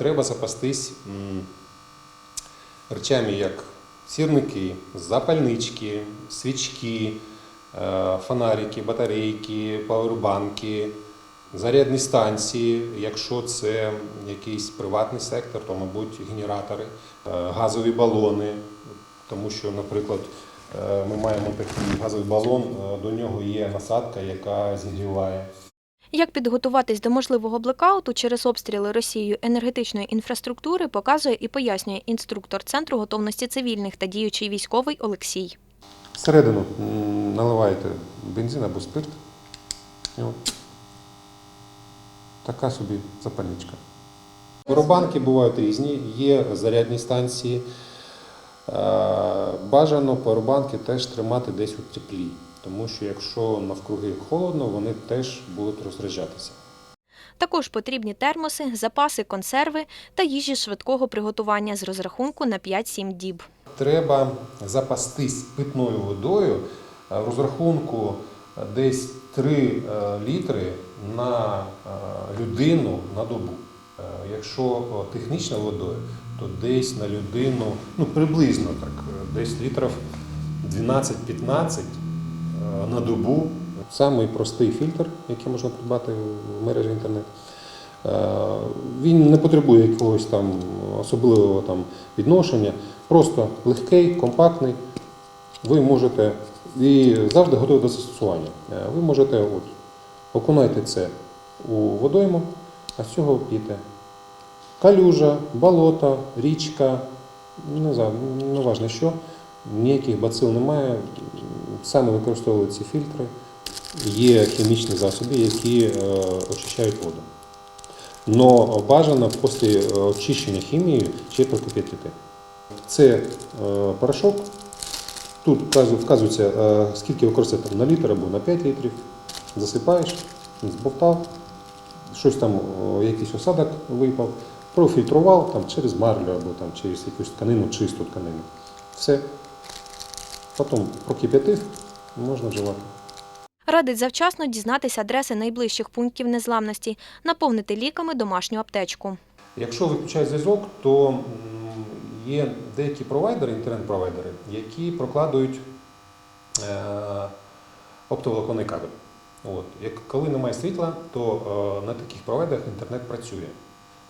Треба запастись речами, як сірники, запальнички, свічки, е, фонарики, батарейки, павербанки, зарядні станції. Якщо це якийсь приватний сектор, то, мабуть, генератори, е, газові балони. Тому що, наприклад, е, ми маємо такий газовий балон, до нього є насадка, яка зігріває. Як підготуватись до можливого блекауту через обстріли Росією енергетичної інфраструктури, показує і пояснює інструктор Центру готовності цивільних та діючий військовий Олексій. Всередину наливаєте бензин або спирт. От. Така собі запальничка. Поробанки бувають різні, є зарядні станції. Е, Бажано поробанки теж тримати десь у теплі, тому що якщо навкруги холодно, вони теж будуть розряджатися. Також потрібні термоси, запаси, консерви та їжі швидкого приготування з розрахунку на 5-7 діб. Треба запастись питною водою е, в розрахунку десь 3 е, літри на е, людину на добу. Якщо технічною водою, то десь на людину, ну приблизно так, десь літрів 12-15 е, на добу. Самий простий фільтр, який можна придбати в мережі інтернет. Е, Він не потребує якогось там особливого там відношення, просто легкий, компактний. Ви можете і завжди готові до застосування. Е, Ви можете от, окунайте це у водойму, а з цього п'єте. Калюжа, болото, річка, не знаю, не що, ніяких бацил немає. Саме використовують ці фільтри. Є хімічні засоби, які е, очищають воду. Но бажано після е, очищення хімією ще прокип'ятити. Це е, порошок. Тут вказується, скільки використати на літр або на 5 літрів. Засипаєш, збовтав, щось там, якийсь осадок випав, профільтрував там, через марлю або там, через якусь тканину, чисту тканину. Все. Потім прокип'ятив, можна вживати. Радить завчасно дізнатися адреси найближчих пунктів незламності, наповнити ліками домашню аптечку. Якщо виключає зв'язок, то є деякі провайдери, інтернет-провайдери, які прокладують е, оптоволоконний кабель. От. Як, коли немає світла, то е, на таких провайдерах інтернет працює.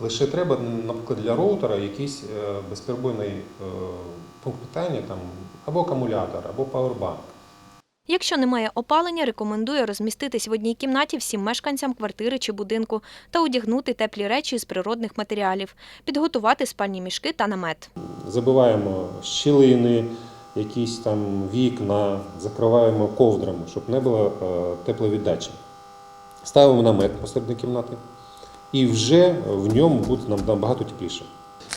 Лише треба, наприклад, для роутера якийсь е, безперебойний е, пункт питання, там, або акумулятор, або павербанк. Якщо немає опалення, рекомендує розміститись в одній кімнаті всім мешканцям квартири чи будинку та одягнути теплі речі з природних матеріалів, підготувати спальні мішки та намет. Забиваємо щілини, якісь там вікна, закриваємо ковдрами, щоб не було е, тепловіддачі. Ставимо намет посередині кімнати, і вже в ньому буде нам набагато тепліше.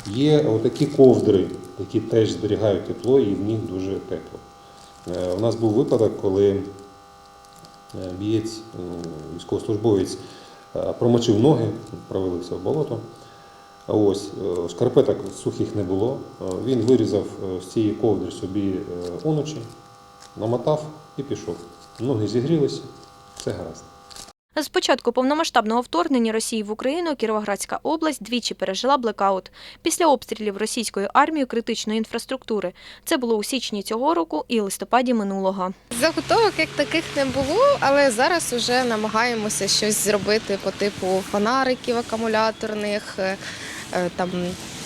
Є отакі ковдри, які теж зберігають тепло, і в них дуже тепло. Е, У нас був випадок, коли е, бієць, військовослужбовець е, промочив ноги, провалився в болото. Ось шкарпеток сухих не було. Він вирізав з цієї ковдри собі уночі, намотав і пішов. Ноги зігрілися, все гаразд. З початку повномасштабного вторгнення Росії в Україну Кіровоградська область двічі пережила блекаут після обстрілів російською армією критичної інфраструктури. Це було у січні цього року і листопаді минулого. Заготовок як таких не було, але зараз вже намагаємося щось зробити по типу фонариків акумуляторних, е, е, там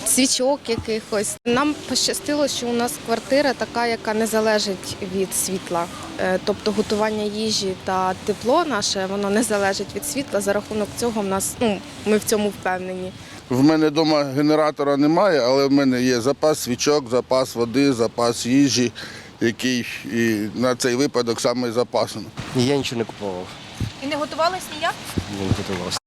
свічок якихось. Нам пощастило, що у нас квартира така, яка не залежить від світла. Е, Тобто готування їжі та тепло наше воно не залежить від світла. За рахунок цього в нас ну ми в цьому впевнені. В мене вдома генератора немає, але в мене є запас свічок, запас води, запас їжі, який і на цей випадок саме запасано. Ні, я нічого не купував, І не готувались ніяк? не готувався.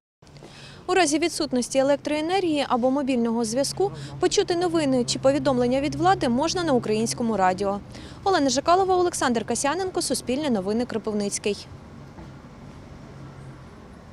У разі відсутності електроенергії або мобільного зв'язку почути новини чи повідомлення від влади можна на українському радіо. Олена Жикалова, Олександр Касяненко, Суспільне новини Кропивницький.